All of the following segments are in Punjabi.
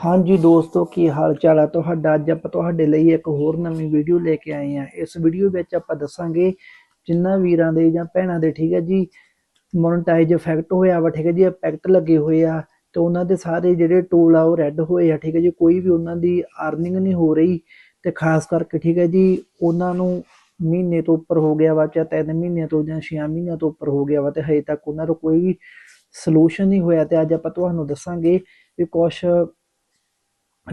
ਹਾਂਜੀ ਦੋਸਤੋ, ਕੀ ਹਾਲ ਚਾਲ ਹੈ ਤੁਹਾਡਾ? ਅੱਜ ਆਪਾਂ ਤੁਹਾਡੇ ਲਈ ਇੱਕ ਹੋਰ ਨਵੀਂ ਵੀਡੀਓ ਲੈ ਕੇ ਆਏ ਹਾਂ। ਇਸ ਵੀਡੀਓ ਵਿੱਚ ਆਪਾਂ ਦੱਸਾਂਗੇ ਜਿੰਨਾ ਵੀਰਾਂ ਦੇ ਜਾਂ ਭੈਣਾਂ ਦੇ, ਠੀਕ ਹੈ ਜੀ ਮੋਨਟਾਈਜ਼ ਇਫੈਕਟ ਹੋਇਆ ਵਾ, ਠੀਕ ਹੈ ਜੀ ਇਫੈਕਟ ਲੱਗੇ ਹੋਏ ਆ ਤੇ ਉਹਨਾਂ ਦੇ ਸਾਰੇ ਜਿਹੜੇ ਟੂਲ ਆ ਉਹ ਰੈੱਡ ਹੋਏ ਆ, ਠੀਕ ਹੈ ਜੀ, ਕੋਈ ਵੀ ਉਹਨਾਂ ਦੀ ਅਰਨਿੰਗ ਨਹੀਂ ਹੋ ਰਹੀ ਤੇ ਖਾਸ ਕਰਕੇ, ਠੀਕ ਹੈ ਜੀ, ਉਹਨਾਂ ਨੂੰ ਮਹੀਨੇ ਤੋਂ ਉੱਪਰ ਹੋ ਗਿਆ ਵਾ ਜਾਂ ਤਿੰਨ ਮਹੀਨਿਆਂ ਤੋਂ ਜਾਂ 6 ਮਹੀਨਿਆਂ ਤੋਂ ਉੱਪਰ ਹੋ ਗਿਆ ਵਾ ਤੇ ਹਜੇ ਤੱਕ ਉਹਨਾਂ ਨੂੰ ਕੋਈ ਵੀ ਸੋਲੂਸ਼ਨ ਨਹੀਂ ਹੋਇਆ ਤੇ ਅੱਜ ਆਪਾਂ ਤੁਹਾਨੂੰ ਦੱਸਾਂਗੇ ਵੀ ਕੁਛ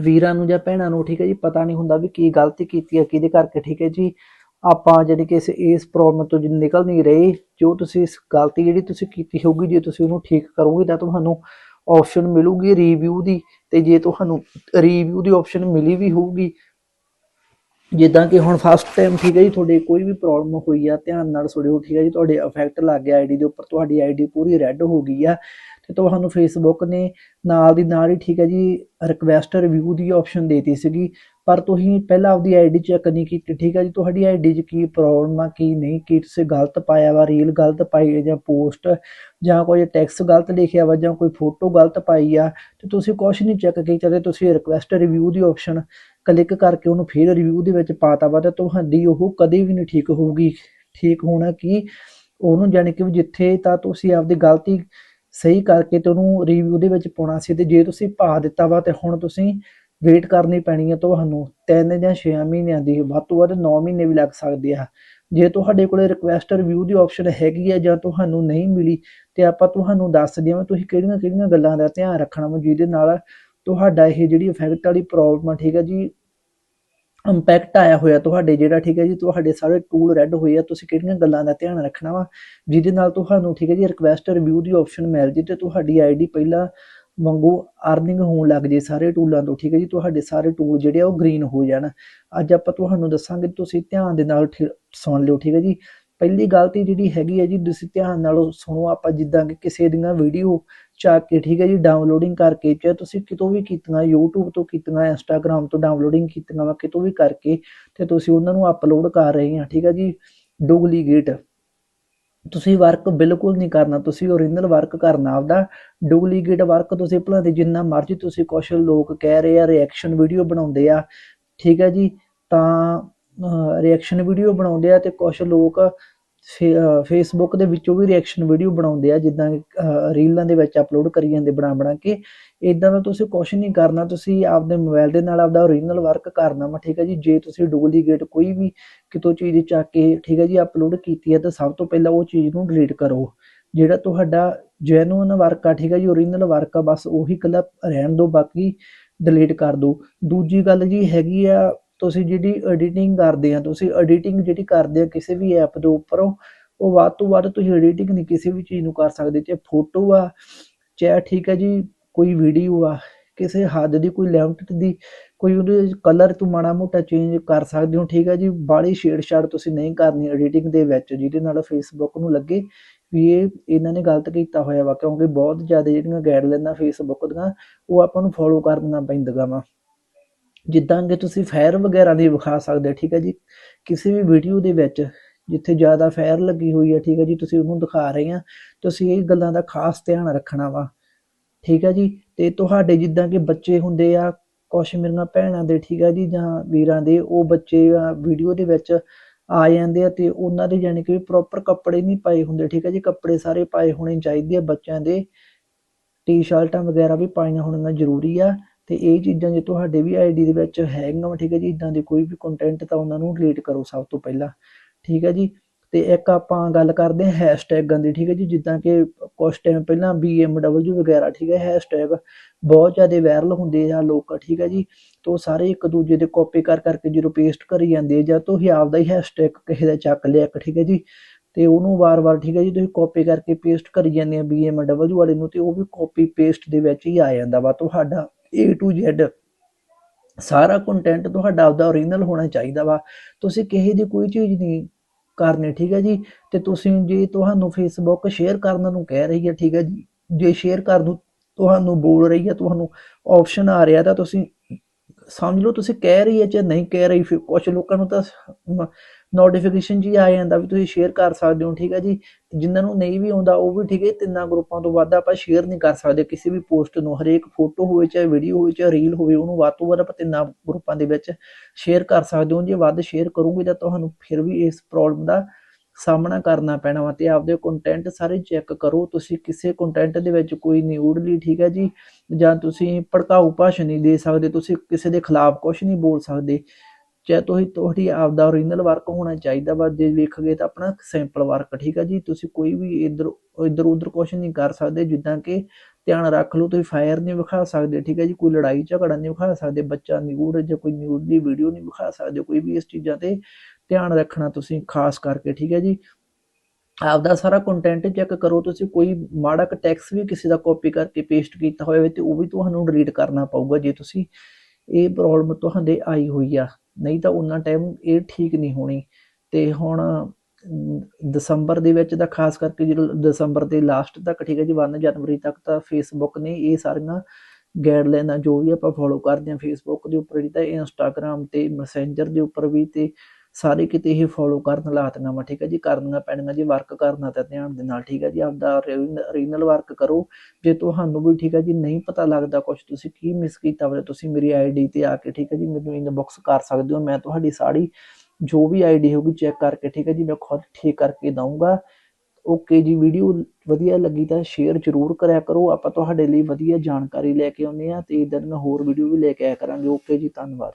ਵੀਰਾਂ ਨੂੰ ਜਾਂ ਭੈਣਾਂ ਨੂੰ, ਠੀਕ ਹੈ ਜੀ, ਪਤਾ ਨਹੀਂ ਹੁੰਦਾ ਵੀ ਕੀ ਗਲਤੀ ਕੀਤੀ ਹੈ, ਕਿਹਦੇ ਕਰਕੇ, ਠੀਕ ਹੈ ਜੀ। ਆਪਾਂ ਜਿਹੜੀ ਕਿ ਇਸ ਇਸ ਪ੍ਰੋਬਲਮ ਤੋਂ ਜੀ ਨਿਕਲ ਨਹੀਂ ਰਹੇ, ਜੋ ਤੁਸੀਂ ਇਸ ਗਲਤੀ ਜਿਹੜੀ ਤੁਸੀਂ ਕੀਤੀ ਹੋਊਗੀ, ਜੇ ਤੁਸੀਂ ਉਹਨੂੰ ਠੀਕ ਕਰੋਗੇ, ਤਾਂ ਤੁਹਾਨੂੰ ਆਪਸ਼ਨ ਮਿਲੂਗੀ ਰਿਵਿਊ ਦੀ। ਤੇ ਜੇ ਤੁਹਾਨੂੰ ਰਿਵਿਊ ਦੀ ਆਪਸ਼ਨ ਮਿਲੀ ਵੀ ਹੋਊਗੀ, ਜਿੱਦਾਂ ਕਿ ਹੁਣ ਫਸਟ ਟਾਈਮ ਠੀਕ ਹੈ ਜੀ, ਤੁਹਾਡੇ ਕੋਈ ਵੀ ਪ੍ਰੋਬਲਮ ਹੋਈ ਆ, ਧਿਆਨ ਨਾਲ ਸੁਣਿਓ, ਠੀਕ ਹੈ ਜੀ, ਤੁਹਾਡੇ ਇਫੈਕਟ ਲੱਗ ਗਿਆ ਆਈਡੀ ਦੇ ਉੱਪਰ ਤੁਹਾਡੀ ਆਈਡੀ ਪੂਰੀ ਰੈੱਡ ਹੋ ਗਈ ਆ। ਤੇ ਤੁਹਾਨੂੰ ਫੇਸਬੁੱਕ ਨੇ ਨਾਲ ਦੀ ਨਾਲ ਹੀ ਠੀਕ ਹੈ ਜੀ ਰਿਕਵੈਸਟ ਰਿਵਿਊ ਦੀ ਆਪਸ਼ਨ ਦੇਤੀ ਸੀਗੀ। ਪਰ ਤੁਸੀਂ ਪਹਿਲਾਂ ਆਪਦੀ ਆਈਡੀ ਚੈੱਕ ਨਹੀਂ ਕੀਤੀ, ਠੀਕ ਹੈ ਜੀ? ਤੁਹਾਡੀ ਆਈਡੀ 'ਚ ਕੀ ਪ੍ਰੋਬਲਮ ਆ, ਕੀ ਨਹੀਂ? ਕੀ ਤੁਸੀਂ ਗਲਤ ਪਾਇਆ ਵਾ ਰੀਲ ਗਲਤ ਪਾਈ ਹੈ ਜਾਂ ਪੋਸਟ ਜਾਂ ਕੋਈ ਟੈਕਸਟ ਗਲਤ ਲਿਖਿਆ ਵਾ ਜਾਂ ਕੋਈ ਫੋਟੋ ਗਲਤ ਪਾਈ ਆ? ਤੇ ਤੁਸੀਂ ਕੁਝ ਨਹੀਂ ਚੈੱਕ ਕੀਤਾ ਤੇ ਤੁਸੀਂ ਰਿਕਵੈਸਟ ਰਿਵਿਊ ਦੀ ਆਪਸ਼ਨ ਕਲਿੱਕ ਕਰਕੇ ਉਹਨੂੰ ਫਿਰ ਰਿਵਿਊ ਦੇ ਵਿੱਚ ਪਾਤਾ ਵਾ ਤਾਂ ਤੁਹਾਡੀ ਉਹ ਕਦੇ ਵੀ ਨਹੀਂ ਠੀਕ ਹੋਊਗੀ। ਠੀਕ ਹੋਣਾ ਕਿ? ਉਹਨੂੰ ਜਾਣੀ ਕਿ ਜਿੱਥੇ ਤਾਂ ਤੁਸੀਂ ਆਪਦੀ ਗਲਤੀ ਸਹੀ ਕਰਕੇ ਤੇ ਉਹਨੂੰ ਰਿਵਿਊ ਦੇ ਵਿੱਚ ਪਾਉਣਾ ਸੀ ਤੇ ਜੇ ਤੁਸੀਂ ਪਾ ਦਿੱਤਾ ਵਾ ਤੇ ਹੁਣ ਤੁਸੀਂ ਵੇਟ ਕਰਨੀ ਪੈਣੀ ਹੈ ਤੁਹਾਨੂੰ 3 ਜਾਂ 6 ਮਹੀਨਿਆਂ ਦੀ, ਵੱਧ ਤੋਂ ਵੱਧ 9 ਮਹੀਨੇ ਵੀ ਲੱਗ ਸਕਦੇ ਆ। ਜੇ ਤੁਹਾਡੇ ਕੋਲੇ ਰਿਕੁਐਸਟ ਰਿਵਿਊ ਦੀ ਆਪਸ਼ਨ ਹੈਗੀ ਹੈ ਜਾਂ ਤੁਹਾਨੂੰ ਨਹੀਂ ਮਿਲੀ ਤੇ ਆਪਾਂ ਤੁਹਾਨੂੰ ਦੱਸ ਦਿਆਂਗੇ ਤੁਸੀਂ ਕਿਹੜੀਆਂ ਕਿਹੜੀਆਂ ਗੱਲਾਂ ਦਾ ਧਿਆਨ ਰੱਖਣਾ ਵਾ ਜਿਹਦੇ ਨਾਲ ਤੁਹਾਡਾ ਇਹ ਜਿਹੜੀ ਇਫੈਕਟ ਵਾਲੀ ਪ੍ਰੋਬਲਮ ਆ, ਠੀਕ ਹੈ ਜੀ? ਇੰਪੈਕਟ ਆਇਆ ਹੋਇਆ ਤੁਹਾਡੇ ਜਿਹੜਾ, ਠੀਕ ਹੈ ਜੀ? ਤੁਹਾਡੇ ਸਾਰੇ ਟੂਲ ਰੈੱਡ ਹੋਏ ਆ, ਤੁਸੀਂ ਕਿਹੜੀਆਂ ਗੱਲਾਂ ਦਾ ਧਿਆਨ ਰੱਖਣਾ ਵਾ? ਜਿਹਦੇ ਨਾਲ ਤੁਹਾਨੂੰ, ਠੀਕ ਹੈ ਜੀ ਰਿਕਵੈਸਟ ਰਿਵਿਊ ਦੀ ਆਪਸ਼ਨ ਮਿਲ ਜੇ ਤੇ ਤੁਹਾਡੀ ਆਈਡੀ ਪਹਿਲਾਂ ਵਾਂਗੂ ਅਰਨਿੰਗ ਹੋਣ ਲੱਗ ਜੇ ਸਾਰੇ ਟੂਲਾਂ ਤੋਂ, ਠੀਕ ਹੈ ਜੀ? ਤੁਹਾਡੇ ਸਾਰੇ ਟੂਲ ਜਿਹੜੇ ਆ ਉਹ ਗ੍ਰੀਨ ਹੋ ਜਾਣ। ਅੱਜ ਆਪਾਂ ਤੁਹਾਨੂੰ ਦੱਸਾਂਗੇ, ਤੁਸੀਂ ਧਿਆਨ ਦੇ ਨਾਲ ਸੁਣ ਲਿਓ, ਠੀਕ ਹੈ ਜੀ? ਪਹਿਲੀ ਗੱਲ ਗਲਤੀ ਜਿਹੜੀ ਹੈਗੀ ਹੈ ਜੀ, ਤੁਸੀਂ ਧਿਆਨ ਨਾਲ ਸੁਣੋ, ਆਪਾਂ ਜਿੱਦਾਂ ਕਿ ਕਿਸੇ ਦੀਆਂ ਵੀਡੀਓ ਚੱਕ ਕੇ, ਠੀਕ ਹੈ ਜੀ ਡਾਊਨਲੋਡਿੰਗ ਕਰਕੇ ਚਾਹੇ ਤੁਸੀਂ ਕਿਤੋਂ ਵੀ ਕੀਤੀਆਂ, YouTube ਤੋਂ ਕੀਤੀਆਂ, Instagram ਤੋਂ ਡਾਊਨਲੋਡਿੰਗ ਕੀਤੀਆਂ ਵਾ, ਕਿਤੋਂ ਵੀ ਕਰਕੇ ਤੇ ਤੁਸੀਂ ਉਹਨਾਂ ਨੂੰ ਅਪਲੋਡ ਕਰ ਰਹੇ ਆ, ਠੀਕ ਹੈ ਜੀ ਡੁਪਲੀਕੇਟ ਤੁਸੀਂ ਵਰਕ ਬਿਲਕੁਲ ਨਹੀਂ ਕਰਨਾ, ਤੁਸੀਂ ਓਰੀਜਨਲ ਵਰਕ ਕਰਨਾ ਆਪਦਾ ਡੁਪਲੀਕੇਟ ਵਰਕ ਤੁਸੀਂ ਭਲਾ ਦੇ ਜਿੰਨਾ ਮਰਜ਼ੀ ਤੁਸੀਂ ਕੁਛ ਲੋਕ ਕਹਿ ਰਹੇ ਆ ਰਿਐਕਸ਼ਨ ਵੀਡੀਓ ਬਣਾਉਂਦੇ ਆ, ਠੀਕ ਹੈ ਜੀ, ਤਾਂ ਰਿਐਕਸ਼ਨ ਵੀਡੀਓ ਬਣਾਉਂਦੇ ਆ ਤੇ ਕੁਛ ਲੋਕ ਫੇਸਬੁੱਕ ਦੇ ਵਿੱਚੋਂ ਵੀ ਰਿਐਕਸ਼ਨ ਵੀਡੀਓ ਬਣਾਉਂਦੇ ਆ, ਜਿੱਦਾਂ ਰੀਲਾਂ ਦੇ ਵਿੱਚ ਅਪਲੋਡ ਕਰੀ ਜਾਂਦੇ ਬਣਾ ਬਣਾ ਕੇ। ਇਦਾਂ ਦਾ ਤੁਸੀਂ ਕੁਛ ਨਹੀਂ ਕਰਨਾ, ਤੁਸੀਂ ਆਪਦੇ ਮੋਬਾਈਲ ਦੇ ਨਾਲ ਆਪਦਾ ਓਰੀਜਨਲ ਵਰਕ ਕਰਨਾ ਵਾ, ਠੀਕ ਹੈ ਜੀ? ਜੇ ਤੁਸੀਂ ਡੁਪਲੀਕੇਟ ਕੋਈ ਵੀ ਕਿਤੋਂ ਚੀਜ਼ ਚੱਕ ਕੇ, ਠੀਕ ਹੈ ਜੀ ਅਪਲੋਡ ਕੀਤੀ ਹੈ, ਤਾਂ ਸਭ ਤੋਂ ਪਹਿਲਾਂ ਉਹ ਚੀਜ਼ ਨੂੰ ਡਿਲੀਟ ਕਰੋ। ਜਿਹੜਾ ਤੁਹਾਡਾ ਜੈਨੂਨ ਵਰਕ ਆ, ਠੀਕ ਹੈ ਜੀ ਓਰੀਜਨਲ ਵਰਕ ਆ, ਬਸ ਉਹੀ ਕੱਲਾ ਰਹਿਣ ਦਿਓ ਬਾਕੀ ਡਿਲੀਟ ਕਰ ਦਿਓ ਦੂਜੀ ਗੱਲ ਜੀ ਹੈਗੀ ਆ ਤੁਸੀਂ ਜਿਹੜੀ ਐਡੀਟਿੰਗ ਕਰਦੇ ਆ, ਤੁਸੀਂ ਐਡੀਟਿੰਗ ਜਿਹੜੀ ਕਰਦੇ ਆ ਕਿਸੇ ਵੀ ਐਪ ਦੇ ਉੱਪਰੋਂ, ਉਹ ਵੱਧ ਤੋਂ ਵੱਧ ਤੁਸੀਂ ਐਡੀਟਿੰਗ ਨਹੀਂ ਕਿਸੇ ਵੀ ਚੀਜ਼ ਨੂੰ ਕਰ ਸਕਦੇ, ਚਾਹੇ ਫੋਟੋ ਆ, ਚਾਹੇ ਠੀਕ ਹੈ ਜੀ ਕੋਈ ਵੀਡੀਓ ਆ, ਕਿਸੇ ਹੱਦ ਦੀ, ਕੋਈ ਲਿਮਟ ਦੀ, ਕੋਈ ਉਹਦੇ ਕਲਰ ਤੋਂ ਮਾੜਾ ਮੋਟਾ ਚੇਂਜ ਕਰ ਸਕਦੇ ਹੋ, ਠੀਕ ਹੈ ਜੀ ਬਾੜੀ ਛੇੜਛਾੜ ਤੁਸੀਂ ਨਹੀਂ ਕਰਨੀ ਐਡੀਟਿੰਗ ਦੇ ਵਿੱਚ, ਜਿਹਦੇ ਨਾਲ ਫੇਸਬੁੱਕ ਨੂੰ ਲੱਗੇ ਵੀ ਇਹ, ਇਹਨਾਂ ਨੇ ਗਲਤ ਕੀਤਾ ਹੋਇਆ ਵਾ, ਕਿਉਂਕਿ ਬਹੁਤ ਜ਼ਿਆਦਾ ਜਿਹੜੀਆਂ ਗਾਈਡਲਾਈਨਾਂ ਫੇਸਬੁੱਕ ਦੀਆਂ, ਉਹ ਆਪਾਂ ਨੂੰ ਫੋਲੋ ਕਰਨਾ ਪੈਂਦੀਆਂ ਵਾ। ਜਿੱਦਾਂ ਕਿ ਤੁਸੀਂ ਫਾਇਰ ਵਗੈਰਾ ਦੀ ਵਿਖਾ ਸਕਦੇ, ਠੀਕ ਹੈ ਜੀ? ਕਿਸੇ ਵੀ ਵੀਡੀਓ ਦੇ ਵਿੱਚ ਜਿੱਥੇ ਜ਼ਿਆਦਾ ਫਾਇਰ ਲੱਗੀ ਹੋਈ ਹੈ, ਠੀਕ ਹੈ ਜੀ, ਤੁਸੀਂ ਉਹਨੂੰ ਦਿਖਾ ਰਹੇ ਆ ਤੁਸੀਂ ਇਹ ਗੱਲਾਂ ਦਾ ਖਾਸ ਧਿਆਨ ਰੱਖਣਾ ਵਾ, ਠੀਕ ਹੈ ਜੀ? ਤੇ ਤੁਹਾਡੇ ਜਿੱਦਾਂ ਕਿ ਬੱਚੇ ਹੁੰਦੇ ਆ, ਕੁਛ ਮੇਰੀਆਂ ਭੈਣਾਂ ਦੇ, ਠੀਕ ਹੈ ਜੀ, ਜਾਂ ਵੀਰਾਂ ਦੇ, ਉਹ ਬੱਚੇ ਵੀਡੀਓ ਦੇ ਵਿੱਚ ਆ ਜਾਂਦੇ ਆ ਤੇ ਉਹਨਾਂ ਦੇ ਜਾਨੀ ਕਿ ਪ੍ਰੋਪਰ ਕੱਪੜੇ ਨਹੀਂ ਪਾਏ ਹੁੰਦੇ, ਠੀਕ ਹੈ ਜੀ? ਕੱਪੜੇ ਸਾਰੇ ਪਾਏ ਹੋਣੇ ਚਾਹੀਦੇ ਆ ਬੱਚਿਆਂ ਦੇ ਟੀ-ਸ਼ਰਟਾਂ ਵਗੈਰਾ ਵੀ ਪਾਈਆਂ ਹੋਣੀਆਂ ਜ਼ਰੂਰੀ ਆ ਤੇ ਇਹ ਚੀਜ਼ਾਂ ਜੇ ਤੁਹਾਡੇ ਵੀ ਆਈਡੀ ਦੇ ਵਿੱਚ ਹੈਗੀਆਂ ਵਾ, ਠੀਕ ਹੈ ਜੀ ਇਦਾਂ ਦੇ ਕੋਈ ਵੀ ਕੰਟੈਂਟ ਤਾਂ ਉਹਨਾਂ ਨੂੰ ਡਿਲੀਟ ਕਰੋ ਸਭ ਤੋਂ ਪਹਿਲਾਂ, ਠੀਕ ਹੈ ਜੀ। ਤੇ ਇੱਕ ਆਪਾਂ ਗੱਲ ਕਰਦੇ ਹਾਂ ਹੈਸ਼ਟੈਗਾਂ ਦੀ, ਠੀਕ ਹੈ ਜੀ, ਜਿੱਦਾਂ ਕਿ ਕੁਝ ਟਾਈਮ ਪਹਿਲਾਂ BMW ਵਗੈਰਾ, ਠੀਕ ਹੈ ਹੈਸ਼ਟੈਗ ਬਹੁਤ ਜ਼ਿਆਦਾ ਵਾਇਰਲ ਹੁੰਦੇ ਆ ਲੋਕ, ਠੀਕ ਹੈ ਜੀ। ਤੋਂ ਸਾਰੇ ਇੱਕ ਦੂਜੇ ਦੇ ਕਾਪੀ ਕਰ ਕਰਕੇ ਜਦੋਂ ਪੇਸਟ ਕਰੀ ਜਾਂਦੇ ਜਾਂ ਤੁਸੀਂ ਆਪਦਾ ਹੀ ਹੈਸ਼ਟੈਗ ਕਿਸੇ ਦਾ ਚੱਕ ਲਿਆ ਇੱਕ, ਠੀਕ ਹੈ ਜੀ। ਤੇ ਉਹਨੂੰ ਵਾਰ-ਵਾਰ, ਠੀਕ ਹੈ ਜੀ, ਤੁਸੀਂ ਕਾਪੀ ਕਰਕੇ ਪੇਸਟ ਕਰੀ ਜਾਂਦੇ ਆ BMW ਵਾਲੇ ਨੂੰ, ਤੇ ਉਹ ਵੀ ਕਾਪੀ ਪੇਸਟ ਦੇ ਵਿੱਚ ਹੀ ਆ ਜਾਂਦਾ ਵਾ ਤੁਹਾਡਾ। A to Z, ਸਾਰਾ ਕੰਟੈਂਟ ਤੁਹਾਡਾ ਆਪਦਾ ਓਰੀਜਨਲ ਹੋਣਾ ਚਾਹੀਦਾ ਵਾ। ਤੁਸੀਂ ਕਿਸੇ ਦੀ ਕੋਈ ਚੀਜ਼ ਨਹੀਂ ਕਰਨੀ, ਠੀਕ ਹੈ ਜੀ? ਤੇ ਤੁਸੀਂ ਜੇ ਤੁਹਾਨੂੰ ਫੇਸਬੁੱਕ ਸ਼ੇਅਰ ਕਰਨ ਨੂੰ ਕਹਿ ਰਹੀ ਹੈ, ਠੀਕ ਹੈ ਜੀ? ਜੇ ਸ਼ੇਅਰ ਕਰ ਦੂ ਤੁਹਾਨੂੰ ਬੋਲ ਰਹੀ ਹੈ, ਤੁਹਾਨੂੰ ਆਪਸ਼ਨ ਆ ਰਿਹਾ ਤਾਂ ਤੁਸੀਂ ਸਮਝ ਲਓ ਤੁਸੀਂ ਕਹਿ ਰਹੀ ਹੈ ਜਾਂ ਨਹੀਂ ਕਹਿ ਰਹੀ। ਫਿਰ ਕੁਝ ਲੋਕਾਂ ਨੂੰ ਤਾਂ ਨੋਟੀਫਿਕੇਸ਼ਨ ਜੀ ਆ ਜਾਂਦਾ ਵੀ ਤੁਸੀਂ ਸ਼ੇਅਰ ਕਰ ਸਕਦੇ ਹੋ, ਠੀਕ ਹੈ ਜੀ? ਜਿਨ੍ਹਾਂ ਨੂੰ ਨਹੀਂ ਵੀ ਆਉਂਦਾ ਉਹ ਵੀ ਠੀਕ ਹੈ, ਤਿੰਨਾਂ ਗਰੁੱਪਾਂ ਤੋਂ ਵੱਧ ਆਪਾਂ ਸ਼ੇਅਰ ਨਹੀਂ ਕਰ ਸਕਦੇ, ਕਿਸੇ ਵੀ ਪੋਸਟ ਨੂੰ, ਹਰੇਕ ਫੋਟੋ ਹੋਵੇ ਚਾਹੇ ਵੀਡੀਓ ਹੋਵੇ ਚਾਹੇ ਰੀਲ ਹੋਵੇ, ਉਹਨੂੰ ਵੱਧ ਤੋਂ ਵੱਧ ਆਪਾਂ ਤਿੰਨਾਂ ਗਰੁੱਪਾਂ ਦੇ ਵਿੱਚ ਸ਼ੇਅਰ ਕਰ ਸਕਦੇ ਹੋ, ਜੇ ਵੱਧ ਸ਼ੇਅਰ ਕਰੋਗੇ ਤਾਂ ਤੁਹਾਨੂੰ ਫਿਰ ਵੀ ਇਸ ਪ੍ਰੋਬਲਮ ਦਾ ਸਾਹਮਣਾ ਕਰਨਾ ਪੈਣਾ ਵਾ ਤੇ ਆਪਦੇ ਕੰਟੈਂਟ ਸਾਰੇ ਚੈੱਕ ਕਰੋ, ਤੁਸੀਂ ਕਿਸੇ ਕੰਟੈਂਟ ਦੇ ਵਿੱਚ ਕੋਈ ਨਿਊਡਲੀ ਠੀਕ ਹੈ ਜੀ? ਜਾਂ ਤੁਸੀਂ ਭੜਕਾਊ ਭਾਸ਼ਣ ਨਹੀਂ ਦੇ ਸਕਦੇ, ਤੁਸੀਂ ਕਿਸੇ ਦੇ ਖਿਲਾਫ ਕੁਝ ਨਹੀਂ ਬੋਲ ਸਕਦੇ ਚਾਹੇ ਤੁਸੀਂ ਤੁਹਾਡੀ ਆਪ ਦਾ ਓਰੀਜਨਲ ਵਰਕ ਹੋਣਾ ਚਾਹੀਦਾ ਵਾ, ਜੇ ਵੇਖੋਗੇ ਤਾਂ ਆਪਣਾ ਸੈਂਪਲ ਵਰਕ ਠੀਕ ਹੈ ਜੀ? ਤੁਸੀਂ ਕੋਈ ਵੀ ਇੱਧਰ ਇੱਧਰ ਉੱਧਰ ਕੁਝ ਨਹੀਂ ਕਰ ਸਕਦੇ, ਜਿੱਦਾਂ ਕਿ ਧਿਆਨ ਰੱਖ ਲਓ, ਤੁਸੀਂ ਫਾਇਰ ਨਹੀਂ ਵਿਖਾ ਸਕਦੇ, ਠੀਕ ਹੈ ਜੀ? ਕੋਈ ਲੜਾਈ ਝਗੜਾ ਨਹੀਂ ਵਿਖਾ ਸਕਦੇ, ਬੱਚਾ ਨਿਊਡ ਜਾਂ ਕੋਈ ਨਿਊਡ ਦੀ ਵੀਡੀਓ ਨਹੀਂ ਵਿਖਾ ਸਕਦੇ, ਕੋਈ ਵੀ ਇਸ ਚੀਜ਼ਾਂ ਤੇ ਧਿਆਨ ਰੱਖਣਾ ਤੁਸੀਂ ਖਾਸ ਕਰਕੇ, ਠੀਕ ਹੈ ਜੀ? ਆਪਦਾ ਸਾਰਾ ਕੰਟੈਂਟ ਚੈੱਕ ਕਰੋ, ਤੁਸੀਂ ਕੋਈ ਮਾੜਾ ਕ ਟੈਕਸ ਵੀ ਕਿਸੇ ਦਾ ਕਾਪੀ ਕਰਕੇ ਪੇਸਟ ਕੀਤਾ ਹੋਵੇ ਤੇ ਉਹ ਵੀ ਤੁਹਾਨੂੰ ਡਿਲੀਟ ਕਰਨਾ ਪਊਗਾ, ਜੇ ਤੁਸੀਂ ਇਹ ਪ੍ਰੋਬਲਮ ਤੁਹਾਡੇ ਆਈ ਹੋਈ ਆ। ਨਹੀਂ ਤਾਂ ਉਹਨਾਂ ਟਾਈਮ ਇਹ ਠੀਕ ਨਹੀਂ ਹੋਣੀ। ਤੇ ਹੁਣ ਦਸੰਬਰ ਦੇ ਵਿੱਚ ਤਾਂ ਖਾਸ ਕਰਕੇ ਜਦੋਂ ਦਸੰਬਰ ਦੇ ਲਾਸਟ ਤੱਕ, ਠੀਕ ਹੈ ਜੀ 1 ਜਨਵਰੀ ਤੱਕ ਤਾਂ ਫੇਸਬੁੱਕ ਨੇ ਇਹ ਸਾਰੀਆਂ ਗਾਈਡਲਾਈਨਾਂ ਜੋ ਵੀ ਆਪਾਂ ਫੋਲੋ ਕਰਦੇ ਹਾਂ ਫੇਸਬੁੱਕ ਦੇ ਉੱਪਰ, ਜਿਹੜੀ ਤਾਂ ਇੰਸਟਾਗ੍ਰam ਤੇ ਮੈਸੇਂਜਰ ਦੇ ਉੱਪਰ ਵੀ ਤੇ ਸਾਰੇ ਕਿਤੇ ਇਹ ਫੋਲੋ ਕਰਨ ਲਾਤੀਆਂ ਵਾ, ਠੀਕ ਹੈ ਜੀ, ਕਰਨੀਆਂ ਪੈਣੀਆਂ ਜੀ ਵਰਕ ਕਰਨਾ ਤਾਂ ਧਿਆਨ ਦੇ ਨਾਲ, ਠੀਕ ਹੈ ਜੀ, ਆਪਦਾ ਓਰੀਜਨਲ ਵਰਕ ਕਰੋ। ਜੇ ਤੁਹਾਨੂੰ ਵੀ ਠੀਕ ਹੈ ਜੀ, ਨਹੀਂ ਪਤਾ ਲੱਗਦਾ ਕੁਝ ਤੁਸੀਂ ਕੀ ਮਿਸ ਕੀਤਾ ਹੋਵੇ ਤੁਸੀਂ ਮੇਰੀ ਆਈਡੀ ਤੇ ਆ ਕੇ, ਠੀਕ ਹੈ ਜੀ, ਮੈਨੂੰ ਇਨਬਾਕਸ ਕਰ ਸਕਦੇ ਹੋ, ਮੈਂ ਤੁਹਾਡੀ ਸਾਰੀ ਜੋ ਵੀ ਆਈਡੀ ਹੋਊਗੀ ਚੈੱਕ ਕਰਕੇ, ਠੀਕ ਹੈ ਜੀ, ਮੈਂ ਖੁਦ ਠੀਕ ਕਰਕੇ ਦਊਂਗਾ। ਓਕੇ ਜੀ ਵੀਡੀਓ ਵਧੀਆ ਲੱਗੀ ਤਾਂ ਸ਼ੇਅਰ ਜ਼ਰੂਰ ਕਰਿਆ ਕਰੋ, ਆਪਾਂ ਤੁਹਾਡੇ ਲਈ ਵਧੀਆ ਜਾਣਕਾਰੀ ਲੈ ਕੇ ਆਉਂਦੇ ਆ ਤੇ ਇਦਾਂ ਦੀਆਂ ਹੋਰ ਵੀਡੀਓ ਵੀ ਲੈ ਕੇ ਆਇਆ ਕਰਾਂਗੇ। ਓਕੇ ਜੀ, ਧੰਨਵਾਦ।